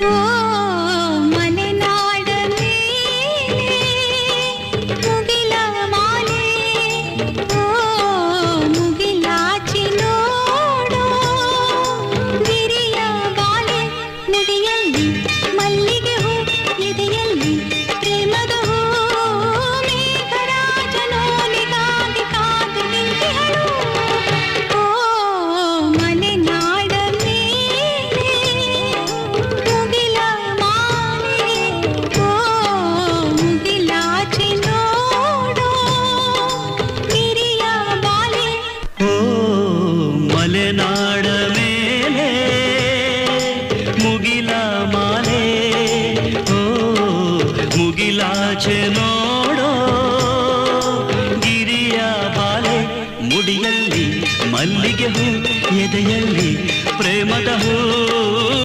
Oh. ಮುಗಿಲ ಮಾಲೆ ಓ ಮುಗಿಲಾಚೆ ನೋಡೋ ಗಿರಿಯ ಬಾಲೆ ಮುಡಿಯಲ್ಲಿ ಮಲ್ಲಿಗೆ ಹೂ ಎದೆಯಲ್ಲಿ ಪ್ರೇಮ